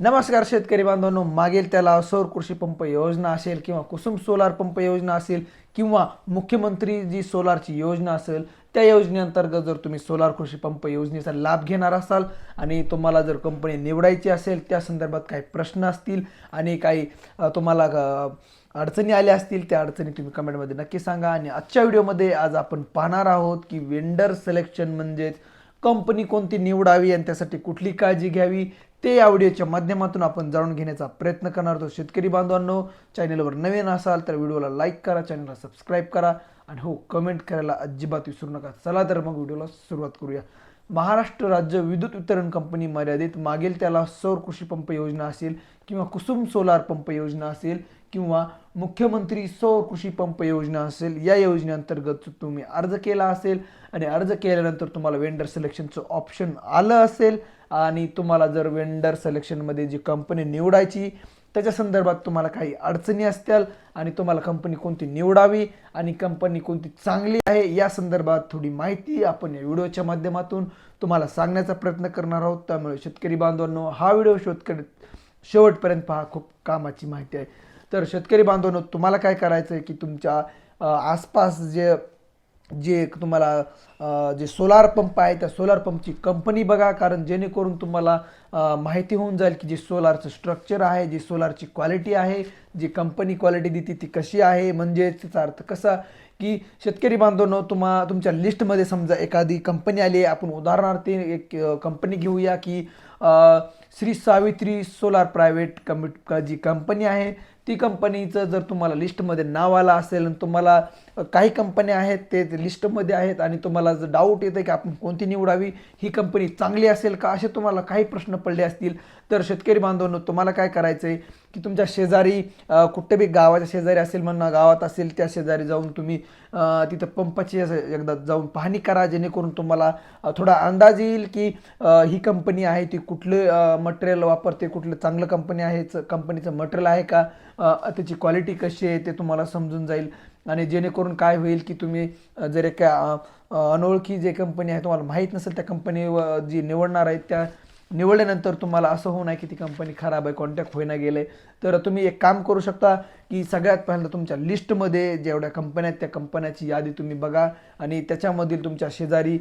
नमस्कार शेतकरी बांधवांनो मागेल त्याला सौर कृषी पंप योजना असेल किंवा कुसुम सोलार पंप योजना असेल किंवा मुख्यमंत्री जी सोलारची योजना असेल त्या योजनेअंतर्गत जर तुम्ही सोलार कृषी पंप योजनेचा लाभ घेणार असाल आणि तुम्हाला जर कंपनी निवडायची असेल त्या संदर्भात काही प्रश्न असतील आणि काही तुम्हाला अडचणी आल्या असतील त्या अडचणी तुम्ही कमेंटमध्ये नक्की सांगा. आणि आजच्या व्हिडिओमध्ये आज आपण पाहणार आहोत की वेंडर सिलेक्शन म्हणजेच कंपनी कोणती निवडावी आणि त्यासाठी कुठली काळजी घ्यावी ते या व्हिडिओच्या माध्यमातून आपण जाणून घेण्याचा प्रयत्न करणार आहोत. शेतकरी बांधवांनो चॅनलवर नवीन असाल तर व्हिडिओला लाईक करा चॅनलला सबस्क्राईब करा आणि हो कमेंट करायला अजिबात विसरू नका. चला तर मग व्हिडिओला सुरुवात करूया. महाराष्ट्र राज्य विद्युत वितरण कंपनी मर्यादित मागेल त्याला सौर कृषी पंप योजना असेल किंवा कुसुम सोलार पंप योजना असेल किंवा मुख्यमंत्री सौर कृषी पंप योजना असेल या योजनेअंतर्गत तुम्ही अर्ज केला असेल आणि अर्ज केल्यानंतर तुम्हाला वेंडर सिलेक्शनचं ऑप्शन आलं असेल आणि तुम्हाला जर वेंडर सिलेक्शनमध्ये जी कंपनी निवडायची त्याच्या संदर्भात तुम्हाला काही अडचणी असतील आणि तुम्हाला कंपनी कोणती निवडावी आणि कंपनी कोणती चांगली आहे या संदर्भात थोडी माहिती आपण या व्हिडिओच्या माध्यमातून तुम्हाला सांगण्याचा प्रयत्न करणार आहोत. त्यामुळे शेतकरी बांधवांनो हा व्हिडिओ शोधकर शेवटपर्यंत पहा खूप कामाची माहिती आहे. तर शेतकरी बांधवांनो तुम्हाला काय करायचं आहे की तुमच्या आसपास जे जे तुम्हाला जे सोलार पंप आहे त्या सोलार पंपची कंपनी बघा कारण जेणेकरून तुम्हाला माहिती होऊन जाईल की जे सोलारचं स्ट्रक्चर आहे जी सोलारची क्वालिटी आहे जी कंपनी क्वालिटी देते ती कशी आहे म्हणजे त्याचा अर्थ कसा की शेतकरी बांधवांनो तुम्हा तुमच्या लिस्टमध्ये समजा एखादी कंपनी आली आहे आपण उदाहरणार्थ एक कंपनी घेऊया की श्री सावित्री सोलार प्रायव्हेट कमिट जी कंपनी आहे ती कंपनीचं जर तुम्हाला लिस्टमध्ये नाव आलं असेल आणि तुम्हाला काही कंपन्या आहेत ते लिस्टमध्ये आहेत आणि तुम्हाला जर डाऊट येतं की आपण कोणती निवडावी ही कंपनी चांगली असेल का असे तुम्हाला काही प्रश्न पडले असतील तर शेतकरी बांधवांनो तुम्हाला काय करायचं आहे की तुमच्या शेजारी कुठे बी गावाच्या शेजारी असेल म्हणणं गावात असेल त्या शेजारी जाऊन तुम्ही तिथं पंपाची असं एकदा जाऊन पाहणी करा जेणेकरून तुम्हाला थोडा अंदाज येईल की ही कंपनी आहे ती कुठलं मटेरियल वापरते कुठलं चांगलं कंपनी आहे कंपनीचं मटेरियल आहे का? त्याची क्वालिटी कशी आहे ते तुम्हाला समजून जाईल. आणि जेणेकरून काय होईल की तुम्ही जर एका अनोळखी जे कंपनी आहे तुम्हाला माहीत नसेल त्या कंपनी जी निवडणार आहेत त्या निवडल्यानंतर तुम्हाला असं होऊ नये की ती कंपनी खराब आहे कॉन्टॅक्ट होईना गेले. तर तुम्ही एक काम करू शकता की सगळ्यात पहिल्यांदा तुमच्या लिस्टमध्ये जेवढ्या कंपन्या आहेत त्या कंपन्याची यादी तुम्ही बघा. आणि त्याच्यामधील तुमच्या शेजारी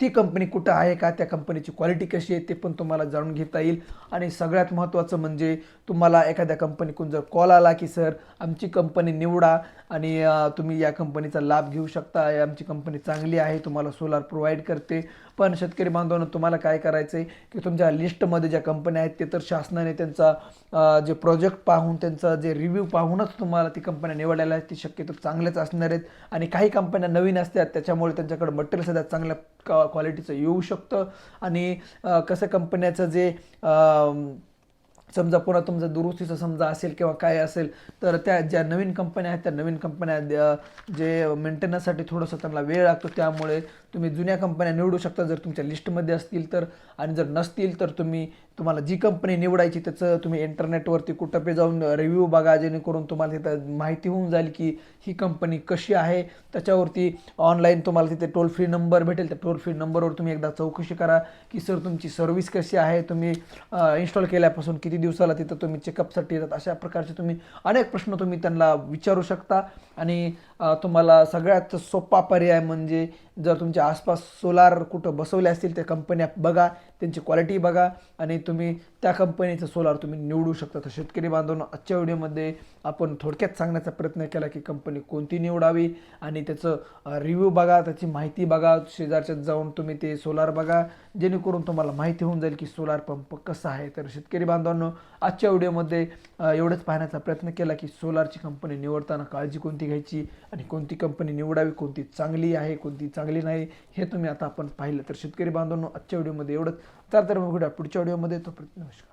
ती कंपनी कुठं आहे का त्या कंपनीची क्वालिटी कशी आहे ते पण तुम्हाला जाणून घेता येईल. आणि सगळ्यात महत्त्वाचं म्हणजे तुम्हाला एखाद्या कंपनीकडून जर कॉल आला की सर आमची कंपनी निवडा आणि तुम्ही या कंपनीचा लाभ घेऊ शकता. या आमची कंपनी चांगली आहे तुम्हाला सोलार प्रोव्हाइड करते. पण शेतकरी बांधवांनो तुम्हाला काय करायचं आहे की तुमच्या लिस्टमध्ये ज्या कंपन्या आहेत ते तर शासनाने त्यांचा जे प्रोजेक्ट पाहून त्यांचा जे रिव्ह्यू पाहूनच तुम्हाला ती कंपन्या निवडायला आहेत ती शक्यतो चांगल्याच असणार आहेत. आणि काही कंपन्या नवीन असतात त्याच्यामुळे त्यांच्याकडे मटेरियल सध्या चांगल्या क्वालिटीचं येऊ शकतं. आणि कसं कंपन्याचं जे समजा पुन्हा तुमचं दुरुस्तीचं समजा असेल किंवा काय असेल तर त्या ज्या नवीन कंपन्या आहेत त्या नवीन कंपन्या जे मेंटेनन्ससाठी थोडंसं त्यांना वेळ लागतो. त्यामुळे तुम्ही जुन्या कंपन्या निवडू शकता. जर तुमच्या लिस्टमध्ये असतील तर आणि जर नसतील तर तुम्ही तुम्हाला जी कंपनी निवडायची त्याचं तुम्ही इंटरनेटवरती कुठं पे जाऊन रिव्ह्यू बघा. जेणेकरून तुम्हाला तिथं माहिती होऊन जाईल की ही कंपनी कशी आहे. त्याच्यावरती ऑनलाईन तुम्हाला तिथे टोल फ्री नंबर भेटेल. त्या टोल फ्री नंबरवर तुम्ही एकदा चौकशी करा की सर तुमची सर्व्हिस कशी आहे? तुम्ही इन्स्टॉल केल्यापासून किती दिवसाला तिथं तुम्ही चेकअपसाठी येतात? अशा प्रकारचे तुम्ही अनेक प्रश्न तुम्ही त्यांना विचारू शकता. आणि तुम्हाला सगळ्यात सोपा पर्याय म्हणजे जर तुमच्या आसपास सोलार कुठं बसवले असतील त्या कंपन्या बघा. त्यांची क्वालिटी बघा. आणि तुम्ही त्या कंपनीचं सोलार तुम्ही निवडू शकता. तर शेतकरी बांधवांना आजच्या व्हिडिओमध्ये आपण थोडक्यात सांगण्याचा प्रयत्न केला की कंपनी कोणती निवडावी आणि त्याचं रिव्ह्यू बघा त्याची माहिती बघा शेजारच्यात जाऊन तुम्ही ते सोलार बघा. जेणेकरून तुम्हाला माहिती होऊन जाईल की सोलार पंप कसा आहे. तर शेतकरी बांधवांनो आजच्या व्हिडिओमध्ये एवढंच पाहण्याचा प्रयत्न केला की सोलारची कंपनी निवडताना काळजी कोणती घ्यायची आणि कोणती कंपनी निवडावी कोणती चांगली आहे कोणती चांगली नाही हे तुम्ही आता आपण पाहिलं. तर शेतकरी बांधवांनो आजच्या व्हिडिओमध्ये एवढंच. तर तर मग पुढच्या व्हिडिओमध्ये. तो नमस्कार.